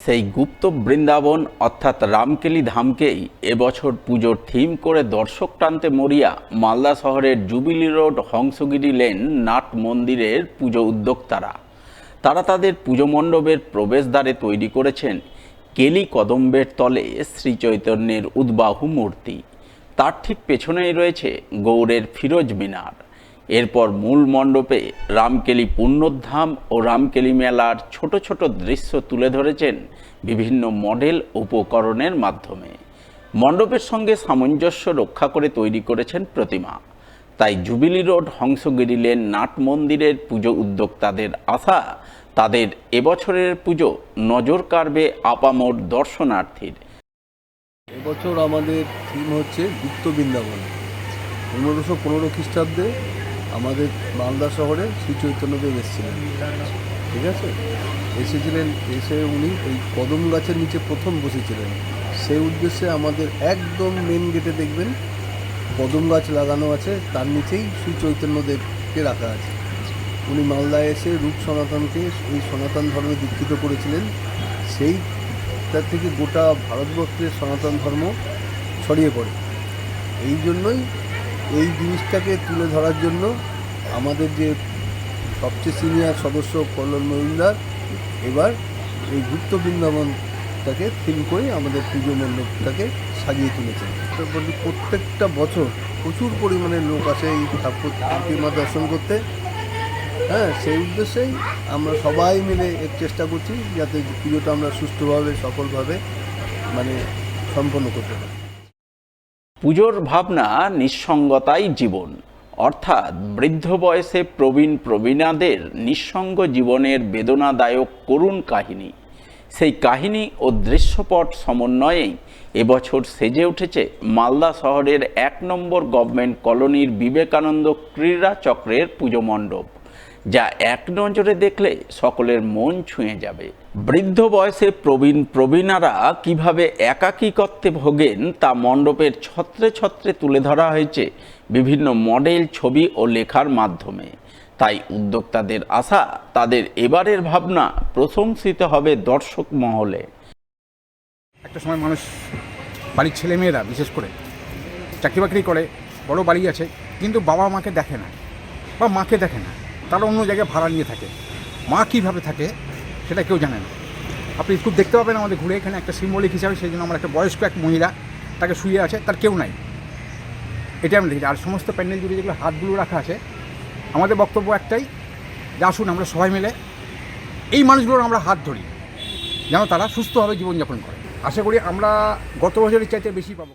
সেই গুপ্ত বৃন্দাবন অর্থাৎ রামকেলি ধামকেই এবছর পুজোর থিম করে দর্শক টানতে মরিয়া মালদা শহরের জুবিলি রোড হংসগিরি লেন নাট মন্দিরের পুজো উদ্যোক্তারা। তারা তাদের পুজো মণ্ডপের প্রবেশদ্বারে তৈরি করেছেন কেলি কদম্বের তলে শ্রী চৈতন্যের উদ্বাহু মূর্তি। তার ঠিক পেছনেই রয়েছে গৌড়ের ফিরোজ মিনার। এরপর মূল মণ্ডপে রামকেলি পুণ্যধাম ও রামকেলি মেলার ছোট ছোট দৃশ্য তুলে ধরেছেন বিভিন্ন মডেল উপকরণের মাধ্যমে। মণ্ডপের সঙ্গে সামঞ্জস্য রক্ষা করে তৈরি করেছেন প্রতিমা। তাই জুবিলি রোড হংসগিরি লেন নাট মন্দিরের পুজো উদ্যোক্তাদের আশা, তাদের এবছরের পুজো নজর কাড়বে আপামোর দর্শনার্থীর। এবছর আমাদের থিম হচ্ছে গুপ্ত বৃন্দাবন। পনেরোশো পনেরো খ্রিস্টাব্দে আমাদের মালদা শহরে শ্রী চৈতন্যদেব এসেছিলেন। ঠিক আছে? এসেছিলেন, এসে উনি ওই কদম গাছের নিচে প্রথম বসেছিলেন। সেই উদ্দেশ্যে আমাদের একদম মেন গেটে দেখবেন কদম গাছ লাগানো আছে, তার নিচেই শ্রী চৈতন্যদেবকে রাখা আছে। উনি মালদায় এসে রূপ সনাতনকে এই সনাতন ধর্মে দীক্ষিত করেছিলেন। সেই তার থেকে গোটা ভারতবর্ষের সনাতন ধর্ম ছড়িয়ে পড়ে। এই জন্যই এই জিনিসটাকে তুলে ধরার জন্য আমাদের যে সবচেয়ে সিনিয়র সদস্য কল্যাণ মহিন্দার এবার এই গুপ্ত বৃন্দাবনটাকে থিম করে আমাদের পুজো মণ্ডপটাকে সাজিয়ে তুলেছেন। তারপরে প্রত্যেকটা বছর প্রচুর পরিমাণে লোক আসে এই ঠাকুর দর্শন করতে। হ্যাঁ সেই উদ্দেশ্যেই আমরা সবাই মিলে এর চেষ্টা করছি যাতে পুজোটা আমরা সুষ্ঠুভাবে, সফলভাবে মানে সম্পন্ন করতে পারি। পুজোর ভাবনা নিঃসঙ্গতাই জীবন। অর্থাৎ বৃদ্ধ বয়সে প্রবীণ প্রবীণাদের নিঃসঙ্গ জীবনের বেদনাদায়ক করুণ কাহিনী। সেই কাহিনী ও দৃশ্যপট সমন্বয়েই এবছর সেজে উঠেছে মালদা শহরের এক নম্বর গভর্নমেন্ট কলোনির বিবেকানন্দ ক্রীড়া চক্রের পুজো মণ্ডপ। যা এক নজরে দেখলে সকলের মন ছুঁয়ে যাবে। বৃদ্ধ বয়সে প্রবীণ প্রবীণারা কীভাবে একাকিকত্বে ভোগেন তা মণ্ডপের ছত্রে ছত্রে তুলে ধরা হয়েছে বিভিন্ন মডেল ছবি ও লেখার মাধ্যমে। তাই উদ্যোক্তাদের আশা, তাদের এবারের ভাবনা প্রশংসিত হবে দর্শক মহলে। একটা সময় মানুষ, বাড়ির ছেলে মেয়েরা বিশেষ করে চাকরি বাকরি করে, বড় বাড়ি আছে, কিন্তু বাবা মাকে দেখে না, বা মাকে দেখে না। তারা অন্য জায়গায় ভাড়া নিয়ে থাকে। মা কীভাবে থাকে সেটা কেউ জানে না। আপনি খুব দেখতে পাবেন আমাদের ঘুরে এখানে একটা সিম্বলিক হিসাবে সেই জন্য আমার একটা বয়স্ক এক মহিলা তাকে শুয়ে আছে, তার কেউ নাই। এটা আমি দেখি আর সমস্ত প্যান্ডেল জুড়ে যেগুলো হাতগুলো রাখা আছে, আমাদের বক্তব্য একটাই, যে আসুন আমরা সবাই মিলে এই মানুষগুলোর আমরা হাত ধরি, যেন তারা সুস্থভাবে জীবনযাপন করে। আশা করি আমরা গত বছরের চাইতে বেশি পাবো।